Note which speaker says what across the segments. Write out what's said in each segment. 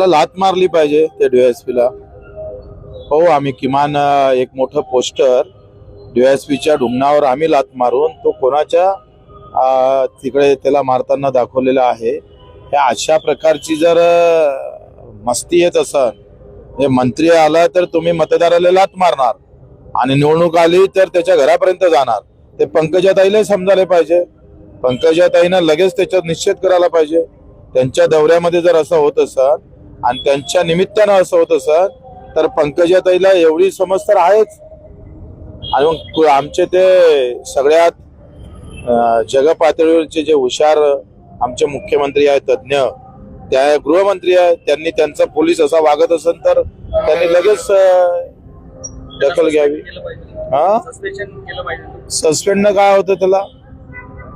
Speaker 1: त्याला लात मारली पाहिजे त्या डीएसपीला हो आम्ही किमान एक मोठं पोस्टर डीएसपीच्या ढुंगणावर आम्ही लात मारून तो कोणाच्या तिकडे त्याला मारताना दाखवलेला आहे. ह्या अशा प्रकारची जर मस्ती येत असन हे मंत्री आला तर तुम्ही मतदाराला लात मारणार. आणि निवडणूक आली तर त्याच्या घरापर्यंत जाणार. ते पंकजाताईला समजायला पाहिजे. पंकजाताईनं लगेच त्याच्यात निश्चित करायला पाहिजे. त्यांच्या दौऱ्यामध्ये जर असं होत असत आणि त्यांच्या निमित्तानं असं होत सर. तर पंकजाताईला एवढी समज तर आहेच. आणि मग आमचे ते सगळ्यात जगपातळीवरचे जे हुशार आमचे मुख्यमंत्री आहेत तज्ज्ञ त्या गृहमंत्री आहेत त्यांनी त्यांचा पोलीस असा वागत असेल तर त्यांनी लगेच दखल घ्यावी. हा?
Speaker 2: सस्पेंड केलं
Speaker 1: सस्पेंड काय होतं त्याला?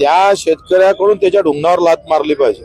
Speaker 1: त्या शेतकऱ्याकडून त्याच्या ढुंगणावर लात मारली पाहिजे.